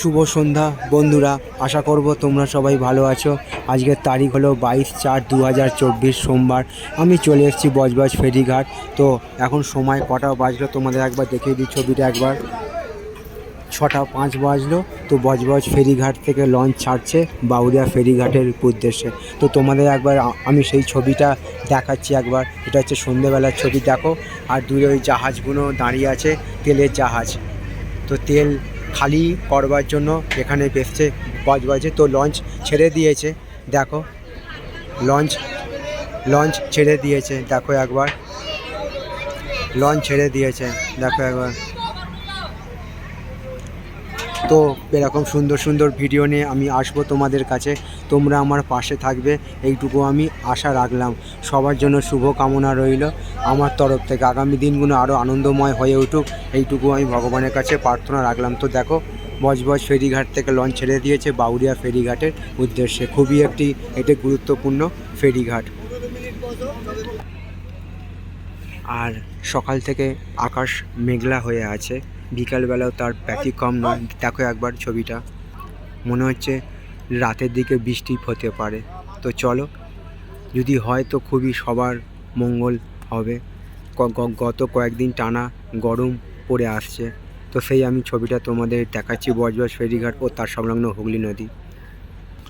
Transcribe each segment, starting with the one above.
শুভ সন্ধ্যা, বন্ধুরা। আশা করব তোমরা সবাই ভালো আছো। আজকের তারিখ হলো বাইশ চার দু হাজার চব্বিশ সোমবার। আমি চলে এসেছি বজবজ ফেরিঘাট। তো এখন সময় কটা বাজলো তোমাদের একবার দেখিয়ে দিই ছবিটা একবার। ছটা পাঁচ বাজলো, তো বজবজ ফেরিঘাট থেকে লঞ্চ ছাড়ছে বাউরিয়া ফেরিঘাটের উদ্দেশ্যে। তো তোমাদের একবার আমি সেই ছবিটা দেখাচ্ছি একবার। এটা হচ্ছে সন্ধেবেলার ছবি, দেখো। আর দূরে ওই জাহাজগুলো দাঁড়িয়ে আছে, তেলের জাহাজ। তো তেল খালি করবার জন্য এখানে বেসছে বজবজে তো লঞ্চ ছেড়ে দিয়েছে। দেখো লঞ্চ লঞ্চ ছেড়ে দিয়েছে। দেখো একবার লঞ্চ ছেড়ে দিয়েছে। দেখো একবার। তো এরকম সুন্দর সুন্দর ভিডিও নিয়ে আমি আসব তোমাদের কাছে। তোমরা আমার পাশে থাকবে, এইটুকু আমি আশা রাখলাম। সবার জন্য শুভ কামনা রইল। আমার তরফ থেকে আগামী দিনগুলো আরও আনন্দময় হয়ে উঠুক, এইটুকু আমি ভগবানের কাছে প্রার্থনা রাখলাম। তো দেখো বজবজ ফেরিঘাট থেকে লঞ্চ ছেড়ে দিয়েছে বাউরিয়া ফেরিঘাটের উদ্দেশ্যে। খুবই একটি, এটি গুরুত্বপূর্ণ ফেরিঘাট। আর সকাল থেকে আকাশ মেঘলা হয়ে আছে। বিকালবেলাও তার ব্যতিক্রম নয়। দেখো একবার ছবিটা। মনে হচ্ছে রাতের দিকে বৃষ্টি হতে পারে। তো চলো, যদি হয় তো খুবই সবার মঙ্গল হবে। গত কয়েকদিন টানা গরম পড়ে আসছে। তো সেই আমি ছবিটা তোমাদের দেখাচ্ছি বজবজ ফেরিঘাট ও তার সংলগ্ন হুগলি নদী।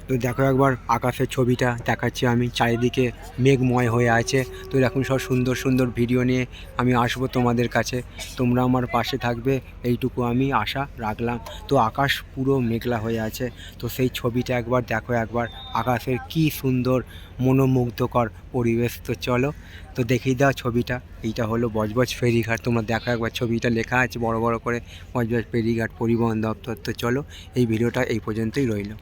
তো দেখো একবার আকাশের ছবিটা দেখাচ্ছি আমি, চারিদিকে মেঘময় হয়ে আছে। তো এরকম সব সুন্দর সুন্দর ভিডিও নিয়ে আমি আসব তোমাদের কাছে। তোমরা আমার পাশে থাকবে, এইটুকু আমি আশা রাখলাম। তো আকাশ পুরো মেঘলা হয়ে আছে। তো সেই ছবিটা একবার দেখো একবার, আকাশের কি সুন্দর মনোমুগ্ধকর পরিবেশ। তো চলো, তো দেখিয়ে দাও ছবিটা। এইটা হলো বজবজ ফেরিঘাট। তোমরা দেখো একবার ছবিটা লেখা আছে বড় বড় করে, বজবজ ফেরিঘাট পরিবহন দপ্তর। তো চলো, এই ভিডিওটা এই পর্যন্তই রইল।